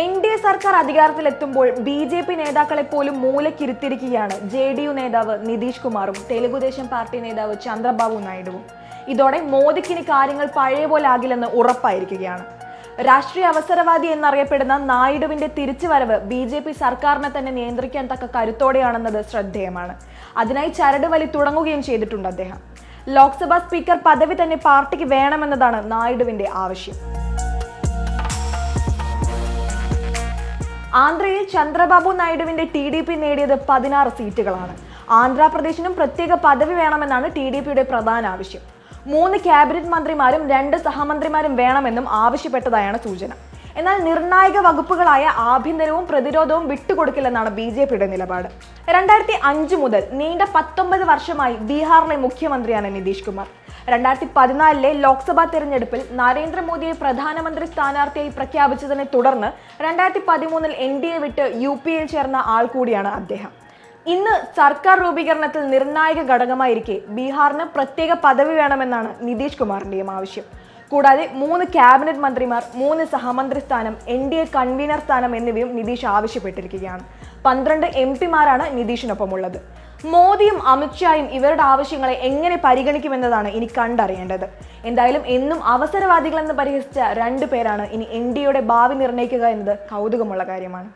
N D A സർക്കാർ അധികാരത്തിലെത്തുമ്പോൾ B J P നേതാക്കളെ പോലും മൂലക്കിരുത്തിരിക്കുകയാണ് ജെ ഡി യു നേതാവ് നിതീഷ് കുമാറും തെലുഗുദേശം പാർട്ടി നേതാവ് ചന്ദ്രബാബു നായിഡുവും. ഇതോടെ മോദിക്കിനി കാര്യങ്ങൾ പഴയ പോലെ ആകില്ലെന്ന് ഉറപ്പായിരിക്കുകയാണ്. രാഷ്ട്രീയ അവസരവാദി എന്നറിയപ്പെടുന്ന നായിഡുവിന്റെ തിരിച്ചുവരവ് ബി ജെ പി സർക്കാരിനെ തന്നെ നിയന്ത്രിക്കാൻ തക്ക കരുത്തോടെയാണെന്നത് ശ്രദ്ധേയമാണ്. അതിനായി ചരട് വലി തുടങ്ങുകയും ചെയ്തിട്ടുണ്ട് അദ്ദേഹം. ലോക്സഭാ സ്പീക്കർ പദവി തന്നെ പാർട്ടിക്ക് വേണമെന്നതാണ് നായിഡുവിന്റെ ആവശ്യം. ആന്ധ്രയിൽ ചന്ദ്രബാബു നായിഡുവിന്റെ ടി ഡി പി നേടിയത് പതിനാറ് സീറ്റുകളാണ്. ആന്ധ്രാപ്രദേശിനും പ്രത്യേക പദവി വേണമെന്നാണ് ടി ഡി പിയുടെ പ്രധാന ആവശ്യം. മൂന്ന് ക്യാബിനറ്റ് മന്ത്രിമാരും രണ്ട് സഹമന്ത്രിമാരും വേണമെന്നും ആവശ്യപ്പെട്ടതായാണ് സൂചന. എന്നാൽ നിർണായക വകുപ്പുകളായ ആഭ്യന്തരവും പ്രതിരോധവും വിട്ടുകൊടുക്കില്ലെന്നാണ് ബി ജെ പിയുടെ നിലപാട്. രണ്ടായിരത്തി അഞ്ച് മുതൽ നീണ്ട പത്തൊമ്പത് വർഷമായി ബീഹാറിലെ മുഖ്യമന്ത്രിയാണ് നിതീഷ് കുമാർ. രണ്ടായിരത്തി പതിനാലിലെ ലോക്സഭാ തെരഞ്ഞെടുപ്പിൽ നരേന്ദ്രമോദിയെ പ്രധാനമന്ത്രി സ്ഥാനാർത്ഥിയായി പ്രഖ്യാപിച്ചതിനെ തുടർന്ന് രണ്ടായിരത്തി പതിമൂന്നിൽ എൻ ഡി എ വിട്ട് യു പി എയിൽ ചേർന്ന ആൾ കൂടിയാണ് അദ്ദേഹം. ഇന്ന് സർക്കാർ രൂപീകരണത്തിൽ നിർണായക ഘടകമായിരിക്കെ ബീഹാറിന് പ്രത്യേക പദവി വേണമെന്നാണ് നിതീഷ് കുമാറിന്റെയും ആവശ്യം. കൂടാതെ മൂന്ന് ക്യാബിനറ്റ് മന്ത്രിമാർ മൂന്ന് സഹമന്ത്രി സ്ഥാനം എൻ ഡി എ കൺവീനർ സ്ഥാനം എന്നിവയും നിതീഷ് ആവശ്യപ്പെട്ടിരിക്കുകയാണ്. പന്ത്രണ്ട് എം പിമാരാണ് നിതീഷിനൊപ്പമുള്ളത്. മോദിയും അമിത്ഷായും ഇവരുടെ ആവശ്യങ്ങളെ എങ്ങനെ പരിഗണിക്കുമെന്നതാണ് ഇനി കണ്ടറിയേണ്ടത്. എന്തായാലും എന്നും അവസരവാദികളെന്ന് പരിഹസിച്ച രണ്ടു പേരാണ് ഇനി എൻ ഡി ഭാവി നിർണയിക്കുക എന്നത് കൗതുകമുള്ള കാര്യമാണ്.